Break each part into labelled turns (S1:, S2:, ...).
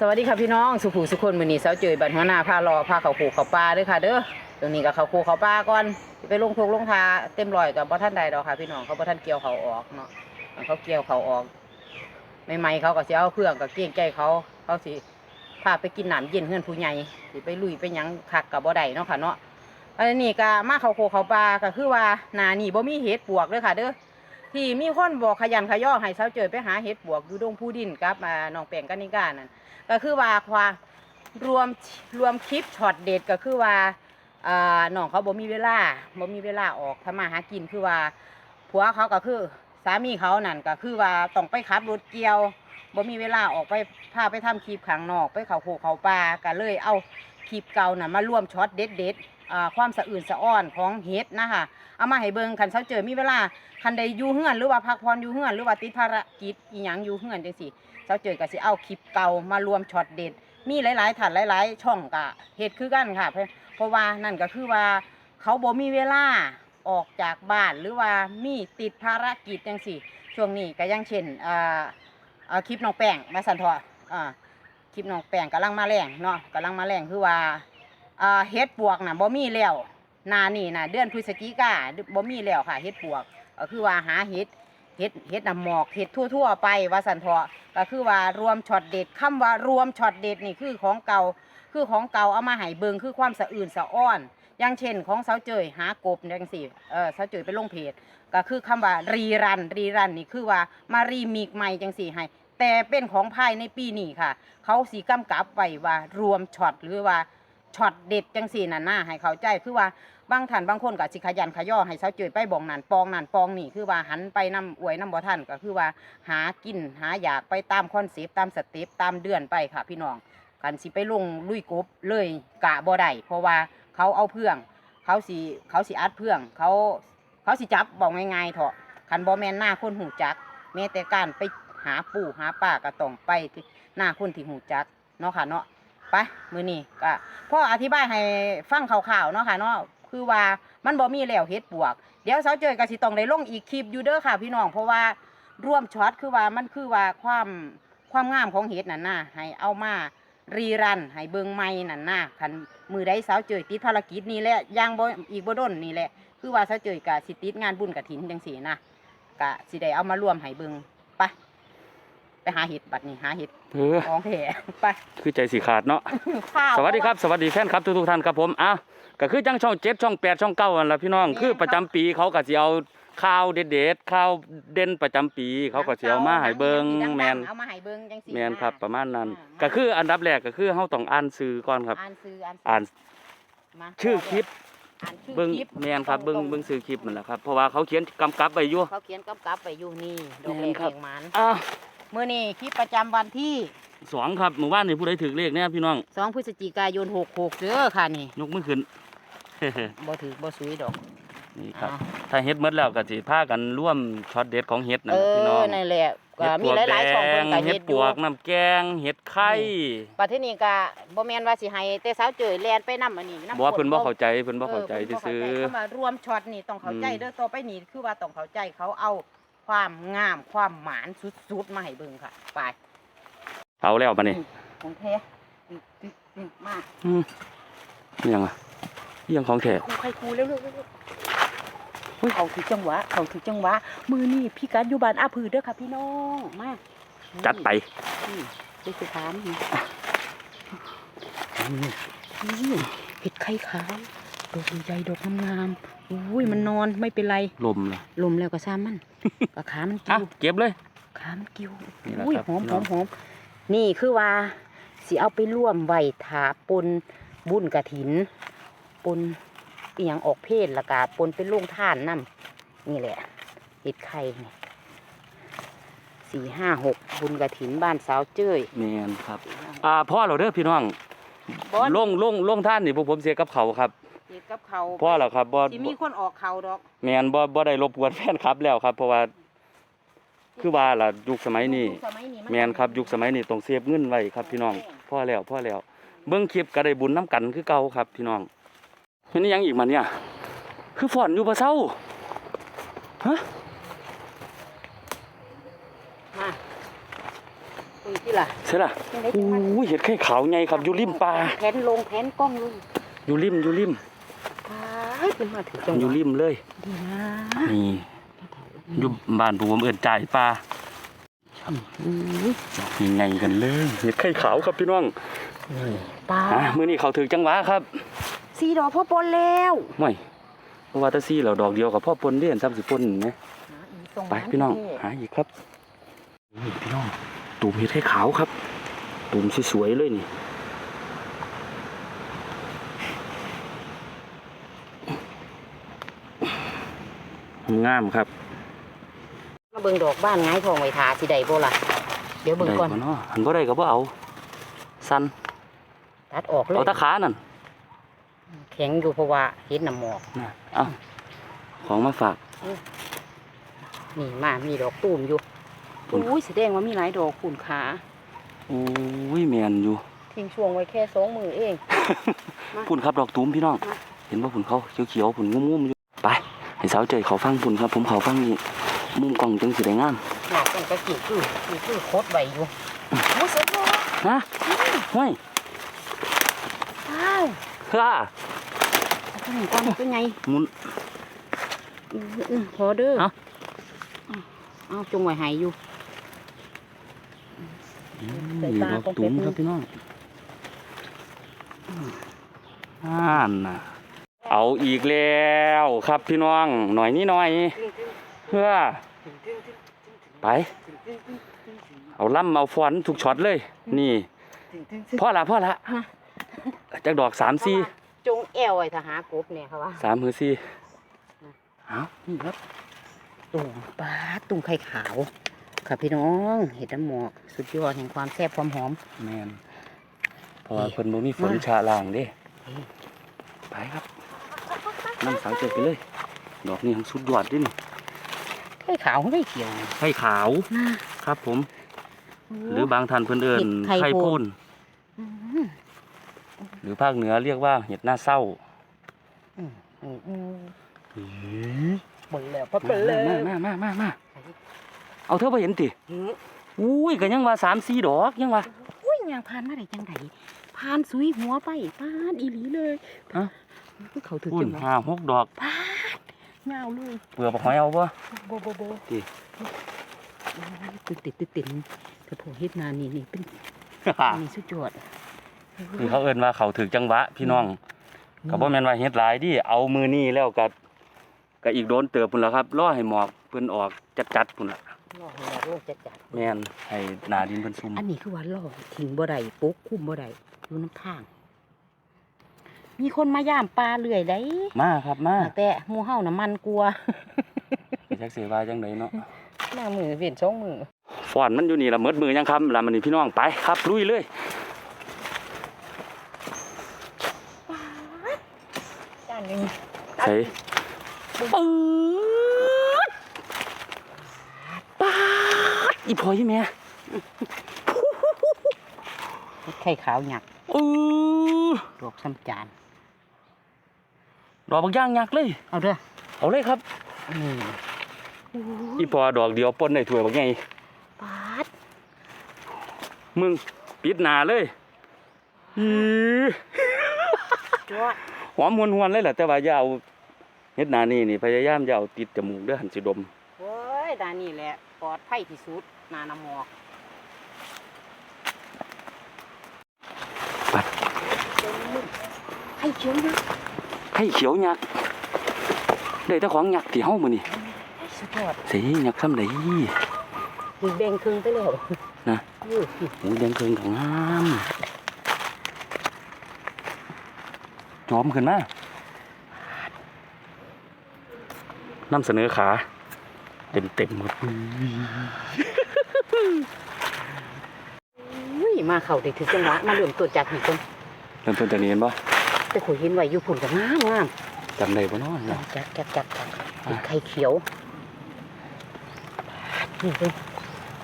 S1: สวัสดีค่ะพี่น้องสุภูสุคนมือนี้เสาเจยบัดหัวหน้าพารอพาเขาผูเขาปลาด้วยค่ะเด้อตรงนี้ก็เขาผูเขาปลาก่อนไปลงทุกลงทาเต็มรอยกับบ่ท่านใดดอกค่ะ พี่น้องเขาบ่ท่านเกี่ยวเขาออกเนาะเขาเกี่ยวเขาออกใหม่เขาก็สิเอาเครื่องกับเกี้ยงใจเขาเขาสิพาไปกินน้ำเย็นเฮือนผู้ใหญ่สิไปลุยไปยังคักกับบ่ได้เนาะค่ะเนาะอันนี้ก็มาเขาโคเขาปลาก็คือว่าหนานี่บ่มีเห็ดปวกเด้อค่ะเด้อที่มีคนบอกขยันขย่อให้เสาเจยไปหาเห็ดปวกอยู่ดงผู้ดินกับน้องแป้งกันนิกานั่น ก็คือว่าความรวมรวมคลิปช็อตเด็ดก็คือว่าอ่าน้องเขาบ่มีเวลาบ่มีเวลาออกทำมาหากินคือว่าผัวเขาก็คือสามีเขานั่นก็คือว่าต้องไปขับรถเกี่ยวบ่มีเวลาออกไปพาไปทำคลิปข้างนอกไปเขาโคเขาปลาก็เลยเอาคลิปเก่าน่ะมารวมช็อตเด็ดเด็ดความสะอื่นสะอ้อนของเฮ็ดนะคะเอามาให้เบิ่งคันเขาเจอมีเวลาคันใดอยู่เฮือนหรือว่าพักผ่อนอยู่เฮือนหรือว่าติดภารกิจอีหยังอยู่เฮือนจังซี่ เจ้าเจอก็สิเอาคลิปเก่ามารวมช็อตเด็ด มีหลายๆถ่านหลาย ๆ ช่องกะเหตุคือกันค่ะเพราะว่านั่นก็คือว่าเขาบ่มีเวลาออกจากบ้านหรือว่ามีติดภารกิจจังสี่ช่วงนี้ก็ยังเช่นอ่าคลิปน้องแป้งมาสันทออ่าคลิปน้องแป้งกำลังมาแรงเนาะกำลังมาแรงคือว่าอ่าเฮ็ดปวกน่ะบ่มีแล้วนานี่น่ะเดือนพฤศจิกาบ่มีแล้วค่ะเฮ็ดปวกก็คือว่าหาเฮ็ด เฮ็ดเฮ็ดน้ำหมอกเฮ็ดทั่ว ๆ ไปว่าสันเถาะก็คือว่ารวมช็อตเด็ดคำว่ารวมช็อตเด็ดนี่คือของเก่าคือของเก่าเอามาให้เบิงคือความสะอื่นสะอ้อนอย่างเช่นของเสาเจยหากบจังสี่เออเสาเจยไปลงเพจก็คือคำว่ารีรันรีรันนี่คือว่ามารีมิกใหม่จังสี่ให้แต่เป็นของภายในปีนี้ค่ะ เขาสีกำกับไว้ว่ารวมช็อตหรือว่าช็อตเด็ดจังสี่นั่นน่าให้เขาใจคือว่า บางท่านบางคนก็สิขยันขย่อให้เสาเจยไปบ่องนั่นปองนั่นปองนี่คือว่าหันไปนำอวยนำบ่ท่านก็คือว่าหากินหาอยากไปตามคอนเซปต์ตามสเต็ปตามเดือนไปค่ะ พี่น้องกันสิไปลงลุยกบเลยกะบ่ได้เพราะว่าเขาเอาเพื่องเขาสิเขาสิอัดเพื่องเขาเขาสิจับบอกง่ายๆเถอะคันบ่แมนหน้าคนหูจักแม้แต่การไปหาปู่หาป้าก็ต้องไปที่หน้าคนที่หูจักเนาะค่ะเนาะไปมือนี้ก็พ่ออธิบายให้ฟังคร่าวๆเนาะค่ะเนาะ คือว่ามันบ่มีแล้วเฮ็ดปวก เดี๋ยวสาวเจยก็สิต้องได้ลงอีกคลิปอยู่เด้อค่ะพี่น้องเพราะว่าร่วมช็อตคือว่ามันคือว่าความความงามของเฮ็ดนั่นน่ะให้เอามารีรันให้เบิ่งใหม่นั่นน่ะคันมือใดเสาวเจยติดภารกิจนี่แหละย่างบ่อีกบ่ด้นนี่แหละคือว่าสาวเจยก็สิติดงานบุญกฐินจังซี่นะก็สิได้เอามารวมให้เบิ่ง ไปไปหาเห็ดบัดนี้หาเห็ด
S2: เออ
S1: ของแท้ไป
S2: คือใจสีขาดเนาะ
S1: ข้าว
S2: สวัสดีครับสวัสดีแฟนครับทุกๆท่านครับผมอะก็คือจังช่องเจ็ดช่องแปดช่องเก้าอันละพี่น้องคือประจำปีเขาก็สิเอาข่าวเด็ดๆข่าวเด่นประจำปี เขาก็สิเอามาให้เบิ่ง
S1: หนั
S2: แมน
S1: เอามาให้เบิ่งจังซี่
S2: แมนครับะประมาณนั้น
S1: อ่า
S2: ก็คืออันดับแรกก็คือเฮาต้องอ่านสื่อก่อนครับ
S1: อ่านซื้ออ่าน
S2: อ่าน
S1: มา
S2: ชื่อคลิป
S1: อ่านชื่อ
S2: เบิ่ง
S1: คลิป
S2: แมนครับเบิ่ง
S1: ตๆ
S2: เบิ่งสื่อคลิปนั่นแหละครับเพราะว่าเขาเขียนกำกับไว้อยู่
S1: เขาเขียนกำกับไปอยู่นี่ดอก
S2: แม่
S1: เล็
S2: น
S1: ก
S2: ครับ
S1: แห่งหมัน
S2: อะ
S1: มื้อนี้คลิปประจำวันที่
S2: สองครับหมู่บ้านนี่ผู้ใดถือเลขเนี่ยพี่น้อง
S1: 2 พฤศจิกายน 66เด้อค่ะนี่
S2: ยกมือขึ้น
S1: บ่ถือบ่สุยดอก
S2: นี่ครับ
S1: อ่า
S2: ถ้าเฮ็ดหมดแล้วก็สิพากันร่วมช็อตเด็ดของเฮ็ดนั่
S1: เอน
S2: แหละพี่น้อ
S1: องนั่นแหละก็
S2: เห็ด
S1: มี
S2: ปวก
S1: หลายๆช่องเพิ่นก็
S2: แดงเห็
S1: เฮ็
S2: ด
S1: ด
S2: ป
S1: อยู่
S2: วกน้ำแกงเห็ดไข่
S1: ปัจจุบันก็บ่แม่นว่าสิให้แต่สาวเจยแล่นไปนำอันนี้นำ
S2: บอกว่าเพิ่นบ่
S1: ค
S2: เข้าใจเพิ่นบ่เข้าใจ
S1: ออพิ่นบ่
S2: ซื่อ
S1: เข้าใจคำว่ารวมช็อตนี่ต้องเข้าใจ
S2: อืม
S1: เด้อต่อไปนี่คือว่าต้องเข้าใจเขาเอา ความงามความหมานสุดๆมาให้เบิ่งค่ะ ไป
S2: ๆเอาแล้วบัดนี้
S1: ของแท้ตึ๊ดตึ๊ดตึ๊ดมาก
S2: อืมอิหยังอะอิหยังของแท้
S1: ครูใครครูเร็วๆเร็วๆเฮ้ยเขาถือจังหวะเขาถือจังหวะมือนี่พี่กัดอยู่บ้านอาผือเด้อค่ะพี่น้องมา
S2: จัดไป
S1: นี่ไปสุถามนี่นี่เห็ดไข่ขาวดอกใหญ่ๆดอกงามๆอุ้ยมันนอนไม่เป็นไร
S2: ลมเลย
S1: ลมแล้วก็ซ้ำมัน ก็ขามัน
S2: อะ
S1: กิ้ว
S2: เก็บเลย
S1: ขามันกิ้ว
S2: นี่แหละ
S1: อุ้ย
S2: ครับ
S1: หอม
S2: พี่
S1: ห
S2: น้
S1: อ
S2: อง
S1: มหอมนี่คือว่าสิเอาไปร่วมไว้ถาปนบุญกระถินปนอีหยังออกเพศและกาปนเป็นลุงท่านนํนี่แหละเห็ดไข่นี่สี่ห้าหกบุญกระถินบ้านสาวเจ้ย
S2: แม่นครับ อ่าพ่อเราเด้อพี่น้อง
S1: บอส
S2: ลงลงลงท่านนี่พวกผมเสียกับเขาครับ
S1: เห็ ดกับเขา
S2: พ่อเราครับบ่
S1: สิมีคนออกเขาดอก
S2: แม่นบ่บ่ได้รบกวนแฟนครับ แล้วครับ เพราะว่า คือว่าล่ะยุคสมัยนี้
S1: ยุคสมัยนี้
S2: แม่นครับยุคสมัยนี้ต้องเซฟเงินไว้ครับ พี่น้องพ่อแล้วพ่อแล้วเบิ่งคลิปก็ได้บุญน้ำกันคือเก่าครับ พี่น้องเห็นอิหยังอีกมาเนี่ย คือฝอนอยู่บ่เซาฮะ
S1: มาคุยที่ล่ะ
S2: ใช่ล่ะ
S1: ยังได้จังหวะ
S2: อู้ยเห็ดไข่ขาวไงครับอยู่ริมป่า
S1: แผนลงแผนกล้องลง
S2: อยู่ริมอยู่ริม
S1: ตาย เป็นมาถึงจังห
S2: อยู่
S1: วะ
S2: ริมเลย
S1: ดีนะ
S2: นี่อยู่บ้านผมเอิ้นจ่ายป่า
S1: อุ้ย
S2: ยังไงกันเลยเห็ดไข่ขาวครับพี่น้อง
S1: ปลา
S2: อะมื้อนี้เขาถึงจังหวะครับ
S1: สีดอกพ่อปนแล้ว
S2: ไม่เพราะว่าแตาซี่เราดอกเดียวกับพ่อปนเด่นซ้ำสิปนนะ ไปพี่น้องหาอีกครับนี่พี่น้องตูมเห็ดไข่ขาวครับตูมสวยๆเลยนี่ งามครับ
S1: มาเบิ่งดอกบ้านง่ายทองไว้ทาสิได้บ่ล่ะเดี๋ยวเบิ่ง
S2: ได้
S1: ก่อน
S2: บ่เนาะหันบ่ได้ก็บ่เอา สั้น
S1: ตัดออกเลย
S2: เอาตะขานั่น
S1: แข็งอยู่เพราะว่าเห็ดน้ำหมอก
S2: น่ะเอาของมาฝาก
S1: นี่มามีดอกตูมอยู่
S2: ปุ่น
S1: อุ้ยแสดงว่ามีหลายดอกขุ่นขา
S2: โอ้ยแม่นอยู่
S1: ทิ้งช่วงไว้แค่สองมือเองมา
S2: พุ่นครับดอกตูมพี่น้อง
S1: มา
S2: เห็นว่าพุ่นเขาเขียวๆพุ่นงุ้มๆอยู่ไป ให้สาวเจยเขาฟังพุ่นครับ ผมเขาฟังนี่มุมกล้องจังสิได้งาม
S1: หนักเป็นกระกิ่คือคือคือโคตรใบอยู่โอ้ยเสียดอก
S2: ฮะห้วย
S1: ว้าว
S2: ฮ่า
S1: เอาตัวนี้ก่อนเป็นไง
S2: หมุน
S1: อื้ออื้อพอเด้อ
S2: เอ้า
S1: เอาจงไว้ใหายอยู่ใส่
S2: นี่
S1: ตา
S2: ดอก
S1: ของ
S2: ตูม
S1: เป็ด
S2: ครับพี่น้องอ่านน่ะ เอาอีกแล้วครับพี่น้องหน่อยนี่หน่อยเพื่อไปเอาล่ำเอาฟอนทุกช็อตเลย นี่พ่อละพ่อละ
S1: ฮะ
S2: จากดอกสามสี่
S1: จงแอวไว้ถ้าหากบเนี่ยค่ะว่า
S2: สามหือสี่เอานี่ครับ
S1: ตุ่มปลาตุ่มไข่ขาวค่ะพี่น้องเห็ดน้ำหมอกสุดยอดแห่งความแซ่บความหอม
S2: แมนเพราะว่า
S1: นี่
S2: เพิ่นบ่มีฝน
S1: มา
S2: ชาล่างเด้
S1: นี่
S2: ไปครับ นั่งสาวเจอไปเลย ดอกนี้ของสุดยอดเดินี่
S1: ไข่ขาวไข่เขียว
S2: ไข่ขาวครับผม หรือบางท่านเพิ่นเอิ้น
S1: เห็ดไข่
S2: ไข่
S1: โพ
S2: โพ่
S1: น
S2: น
S1: อืม
S2: หรือภาคเหนือเรียกว่าเห็ดหน้าเศร้า
S1: อืมอืมอืม
S2: หือ
S1: หมดแล้วพับไปเลย
S2: มามามามามาเอาเธอไปเห็นติ
S1: อืม
S2: อุ้ยก็ยังว่าสามสี่ดอกยังว่า
S1: อุ้ยยางพานมาได้จังไดพานสุยหัวไปพานอีหลีเลย
S2: ฮะ
S1: เขาถึง
S2: พุ่
S1: จั
S2: น
S1: งหวะ
S2: ห้าหกดอก
S1: พานเงาเลย
S2: เปลือกบักหอยเอาบ่
S1: โบโบโบ
S2: ติ
S1: ตื่นติดตื่นติดถ้าพอเฮ็ดนานนี่นี่เป็นนี่สุดยอด
S2: นี่เขาเอิ้นว่าเขาถึกจังหวะพี่น้องก็บ่แม่นว่าเฮ็ดหลายดิเอามือนี้แล้วก็ก็อีกโดนเติบพุ่นล่ะครับรอให้หมอกเพิ่นออกจัดๆพุ่นล่ะ
S1: รอให้เราโลกจัดจัด
S2: แม่นให้หน้าดินเพิ่นซุ่ม
S1: อันนี้คือว่าล่อทิ้งบ่ได้ปุ๊กคุ้มบ่ได้อยู่น้ำทาง มีคนมาย่ามปลาเรื่อยได้
S2: มาครับมา
S1: แต่หมู่เฮาน้ำมันกลัว
S2: จักสิว่าจังไดเนาะ
S1: หน้ามือเวียนช่องมือ
S2: ฟ้อนมันอยู่นี่ละเมิดมือยังครับละมันนี่พี่น้องไปครับลุยเลย
S1: จานหนึง
S2: ใส่ปื๊ดป๊าดอีพอยแม่
S1: ไข่ขาวหยัก
S2: อือ
S1: ดอกซ้ำจาน
S2: ดอกบักย่างยักษ์เลย
S1: เอาเด้อ
S2: เอาเลยครับ
S1: นี่
S2: อีพอดอกเดียวปนได้ถ้วยบักไง
S1: ปาด
S2: มึงปิดหน้าเลยอี
S1: จวด
S2: หอมหวนๆเลยแหละแต่ว่าอย่าเอาเฮ็ดหน้านี่นี่พยายามอย่าเอาติดจมูกเด้อหันสิดม
S1: โอ้ยดานนี่แหละปลอดภัยที่สุดหนาน้ำหมอก
S2: ปัด
S1: ไข่เขียวนะ
S2: ให้เขียวยักษ์ได้แต่ของยักษ์ที่เฮามื้อนี่
S1: สุดยอด
S2: สิยักษ์ซ้ำใด
S1: ถึงแบ่งครึ่งไปแล้ว
S2: นะ
S1: เออ
S2: โอ้ยแดงเคืองของงามจอมขึ้นมานำเสนอขา เต็มเต็มๆหมด
S1: อุ้ยมาเข้าได้ถึงจังหวะมาเริ่มตัวจากนี่ก่อน
S2: เริ่มต้นจากนี้เห็นปะ
S1: แต่ข่อยเห็นไว้อยู่พุ่นก็งามงาม
S2: จำได้ปะเนาะ
S1: จักจักจักจักเป็นไข่เขียวนี่เป็น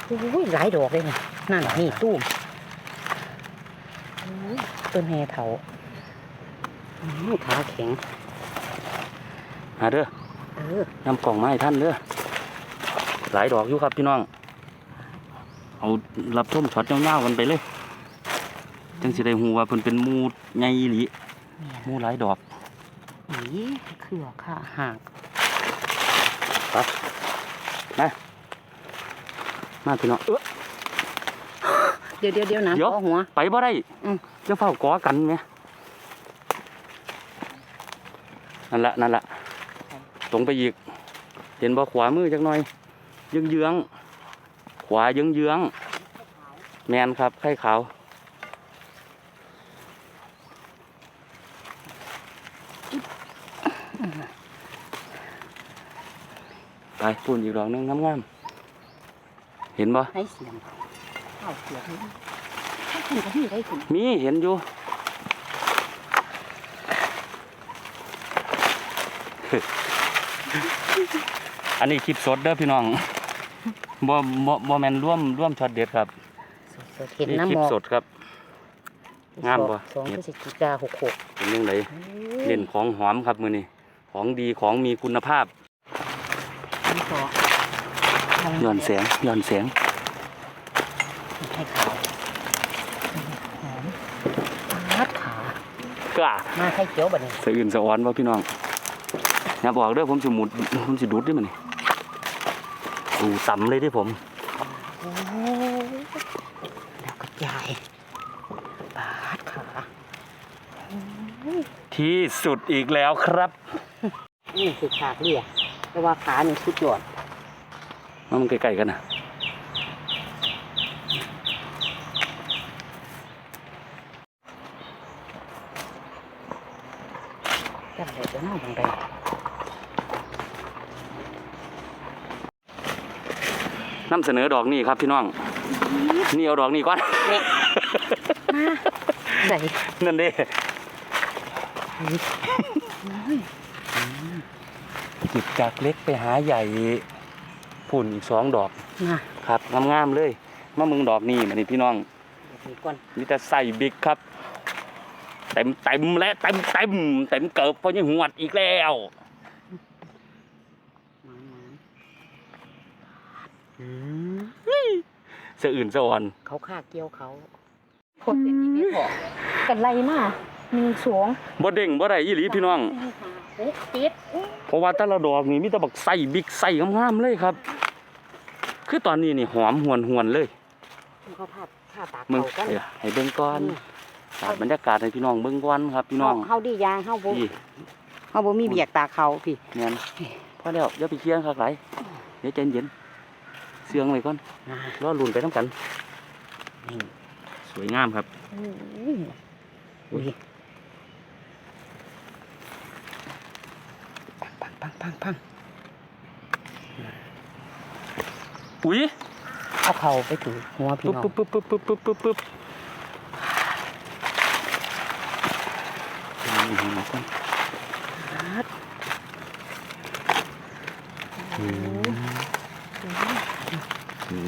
S1: อุ้ยหลายดอกเลยนะนั่นนี่ตู้มอุ้ยต้นแฮเถาอื้อขาแข็ง
S2: หาเด้อ
S1: เออนำ
S2: กล่องมาให้ท่านเด้อหลายดอกอยู่ครับพี่น้อง เอารับชมช็อตยาวๆกันไปเลย จังสิได้ฮู้ว่าเพิ่นเป็นหมูใหญ่อีหลีห มูหลายดอก
S1: อีเครือค่ะหัก
S2: ไปมามาพี่น้องเอ้อ
S1: เดี๋ยวเดี๋ยวเดี๋ยวนะ
S2: เดี๋ยว
S1: ขอหัว
S2: ไปบ่ได้
S1: อืม
S2: จะเฝ้ากอกันไหมนั่นละนั่นละตรงไปอีก เห็นบ่ขวามือจักหน่อยเยื้องเยื้องๆขวาเยื้องเยื้องๆแมนครับไข่ขาว ไปปุ่นอีกดอกหนึงงามๆเห็นบ่
S1: ให้เสียงข้าวเสียงถ้าคุณก็มีได้คุณ
S2: มีเห็นอยู่อันนี้คลิปสดเด้อพี่น้องบ่บ่บ่แม่นร่วมร่วมช็อตเด็ดครับ
S1: สดๆเห็น
S2: นี่
S1: น้ำ
S2: คลิ
S1: ห
S2: ป
S1: มอก
S2: สดครับงามบ่
S1: สองพฤศจิกาหกหก
S2: เป็นยังไงเล่นของหอมครับมื้อนี้ของดีของมีคุณภาพ
S1: นี่ ก็
S2: ย้อนแสงย้อนแสง
S1: ให้ขาวหอมพัดขา
S2: กล้า
S1: มาไข่เขียวบัดนี้
S2: สะอื่นสะอ้อนบ่พี่น้องอย่าบอกเด้อผมสิหมุดผมสิดูดเด้อมื้อนี้ดูต่ำเลยเด้อผม
S1: โอ้แล้วก็ใหญ่พัดขา
S2: ที่สุดอีกแล้วครับ
S1: นี่คือขากเรีย แต่ว่าขานี่สุดยอด
S2: มามันใกล้ๆกันนะ
S1: จังเลยจะน่าบังได
S2: นำเสนอดอกนี้ครับพี่น้อง นี่เอาดอกนี้ก่อน
S1: เนี่ยมาใส่
S2: นั่นเด้ จิบจากเล็กไปหาใหญ่ผุ่นอีกสองดอก
S1: มา
S2: ครับงามๆเลยมามึงดอกนี้มานี่พี่น้อง
S1: เดี๋ยวก่อน
S2: มีแต่ใส่บิ๊กครับ เต็มเต็มๆและเต็มเต็มๆเต็มเกิบเพราะยังหวดอีกแล้ว
S1: มาอืม
S2: สะอื่นสะอ่อน
S1: เขาฆ่าเกี่ยวเขาคนเด็กอีกไม่พอกันไรมาหนึ่งสอง
S2: บ่เด้งบ่ได้อีหลีพี่น้อง
S1: สี่ห้าหกเจ็ดอู้
S2: เพ ราะว่าแต่ละดอกนี่มีแต่บักใส่บิ๊กใส่งามๆเลยครับ คือตอนนี้นี่หอมหวนหวนๆเลย
S1: เขาพาผ้าตาก
S2: มึง
S1: เขากัน
S2: เดี๋ยวให้เบิ่งก่อน
S1: อืม
S2: สาดบรรยากาศให้พี่น้องเบิ่งก่อนครับ พี่น้อง
S1: เฮาดียางเฮาบ่
S2: พี่
S1: เฮาบ่มีเบียกตากเขาพี่
S2: แม่นพอแล้วอย่าไปเคลียร์คักหลายเดี๋ยวใจเย็นเสียงไว้ก่อน
S1: อ่าร
S2: อลุ้นไปนํกัน
S1: นี่
S2: สวยงามครับ
S1: อุ้ยอุ้ยปังปังปังปัง
S2: อุ้ย
S1: เอาเข่าไปถูหัวพี่
S2: ปึ๊บ
S1: น้อง
S2: ปึ๊บปึ๊บปึ๊บปึ๊บปึ๊บปึ๊บนี่เห็นไหมก่อนอืม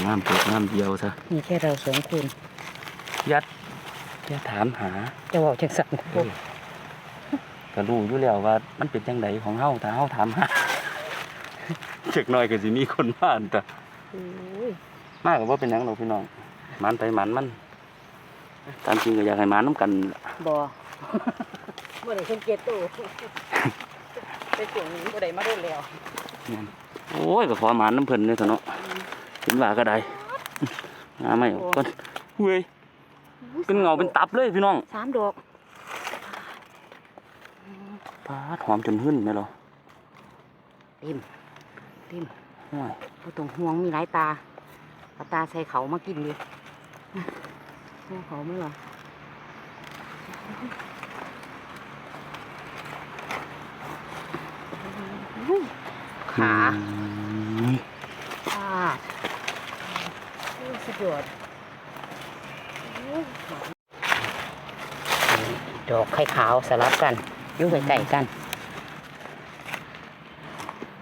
S2: งามเปิดงามเดียวซะ
S1: มีแค่เราสองคน
S2: ยัดอย่าถามหา
S1: จะบอกจังสัน
S2: เออ ก็รู้อยู่แล้วว่ามันเป็นจังไดของเฮาถ้าเฮาถามหาเช็กหน่อยก็สิมีคนมาอันแต่
S1: โอ้ย
S2: มากก็บ่เป็นหยังหรอกพี่น้องมันไปมันมันตามจริงก็อยากให้มันน้ำกันล่ะ
S1: บอเมื่อไหร่ฉันเก็ตตู้ไปส่งนี้เมื่อไหร่มาโดนแล้ว
S2: โอ้ยก็ขอหมันน้ำเพิ่นเนี่ยเถอะเนาะเห็นว่าก็ได้มาไม่ออกก่อนเว้ยเป็นเงาเป็นตับเลยพี่น้อง
S1: สามดอก
S2: ปาดหอมจนหึ่นไหมเหรอ
S1: เต็มเต็ม
S2: โอ้ย
S1: บ่ต้องห่วงมีหลายตาเอาตาใส่เขามากินดิห่วงเขาไหมล่ะขา
S2: อืม
S1: ขาโอ้ยสุดยอดโอ้ยขาดอกไข่ขาวสลับกัน อยู่ใกล้ๆกัน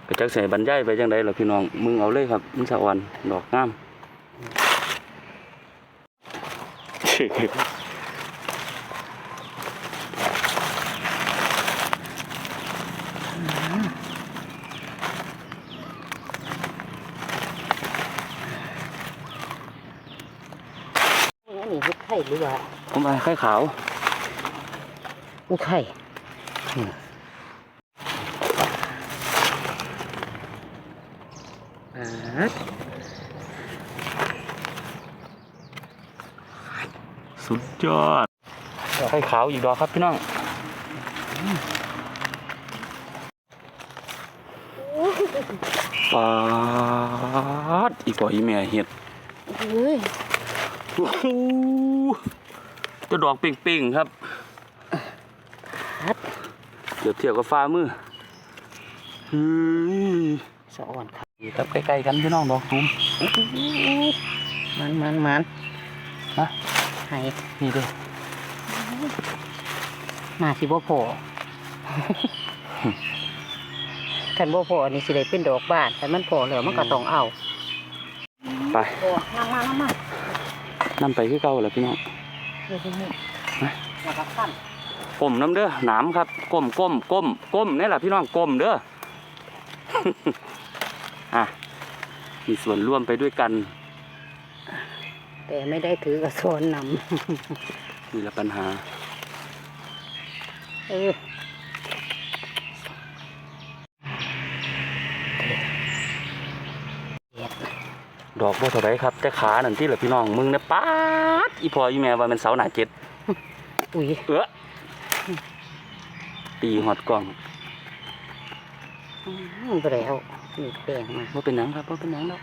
S2: ก็จักใส่บรรยายไปจังไดล่ะพี่น้อง มึงเอาเลยครับมันสะอ่อนดอกงาม
S1: นหรือว่า
S2: ผมมาไข่ขาว
S1: อู้ไข่ อืมอ่า
S2: สุดยอดไข่ขาวอีกดอกครับพี่น้องปาดอีกบ่อีแม่เห็ด
S1: เฮ้ย
S2: โอ้โหตัวดอกเป่งๆครับ
S1: ครับ
S2: เดี๋ยวเทียบกับฟ้ามือเฮ้ย
S1: สะอ่อนครับ
S2: นี่ครับใกล้ๆกันพี่น้องดอกตูม
S1: มันมันมัน
S2: ฮะ
S1: ให้
S2: นี่เด้อ
S1: มาสิบ่พอคันบ่พอนี่สิได้เป็นดอกบานแต่มันพอแล้วมันก็ต้องเอา
S2: ไป
S1: พอนั่งมานั่งมานำ
S2: ไปคือเก่าแหละพี่น้อง
S1: เดี๋ยวนี้
S2: มา
S1: แล้วก็ขั้น
S2: ก้มน้ำเด้อหนามครับก้มก้มก้มก้มนี่แหละพี่น้องก้มเด้ออะมีส่วนร่วมไปด้วยกัน
S1: แต่ไม่ได้ถือกระสอนน
S2: นี่แหละปัญหาำ
S1: เออ
S2: ดอกบ่เท่าไรครับ แต่ขานั่นที่แหละพี่น้องมึงเนี่ยป๊าดอีพออีแม่ว่ามันเสาหนาเจ็ด
S1: อุ้ย
S2: เออ ตีหอดกล้อง
S1: อืมไปแล้วนี่แดงมา
S2: ว่าเป็นหนังครับว่าเป็นหนังแล้ว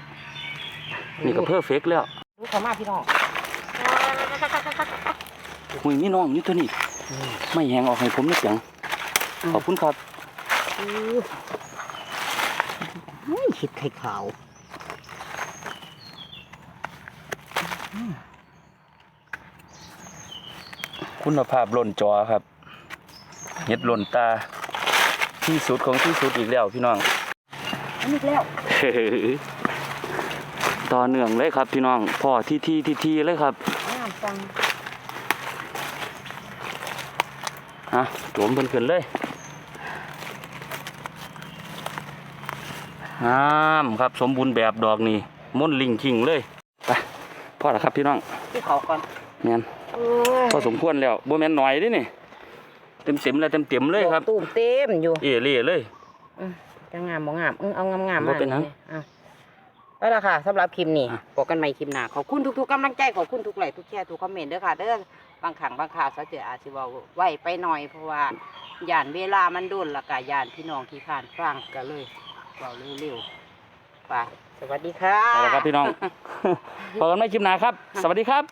S2: นี่ก็เพอร์เฟกต์แล้ว
S1: ดูเขามาพี่น้อง
S2: หุยนี่น้องนี่ตัวนี้ไม่แหงออกให้ผมนิดยังขอบคุณครับ
S1: อุ้ยคิดไข่ขาว
S2: คุณภาพล้นจอครับ เห็ดล้นตา ที่สุดของที่สุดอีกแล้วพี่น้อง
S1: อันนี้แล้ว
S2: ต่อเนื่องเลยครับพี่น้องพ่อที่ที่ที่ที่เลยครับ
S1: งามจัง
S2: ฮะโจมเพิ่นขึ้นเลยงามครับสมบูรณ์แบบดอกนี่ม่นลิงคิงเลยไปพ่อละครับพี่น้อง
S1: ที่เขาก่อน
S2: แม่น
S1: เอ้ย
S2: พอสมควรแล้วบ่แม่นหน่อยเด้นี่ เต็มเต็มๆแล้วเต็มเต็มๆเลยครับ
S1: ดอกตูมเต็มอยู่
S2: เอเล่เลย
S1: จะงามบ่งามเออเอางามงาม
S2: บ่เป็นหยัง
S1: เอาเอาละค่ะสำหรับคลิปนี้
S2: อะ
S1: พบกันใหม่คลิปหน้าขอบคุณทุกๆกำลังใจขอบคุณทุกไลค์ทุกแชร์ทุกคอมเมนต์เด้อค่ะเด้อบางครั้งบางคราวเขาเจออาจสิเว้าไว้ไปหน่อยเพราะว่าย่านเวลามันดุนและก็ย่านพี่น้องที่ผ่านฟังก็เลยเว้าเร็วๆไปสวัสดีค่ะ
S2: เอาละครับพี่น้องพบกันใหม่คลิปหน้าครับ สวัสดีครับ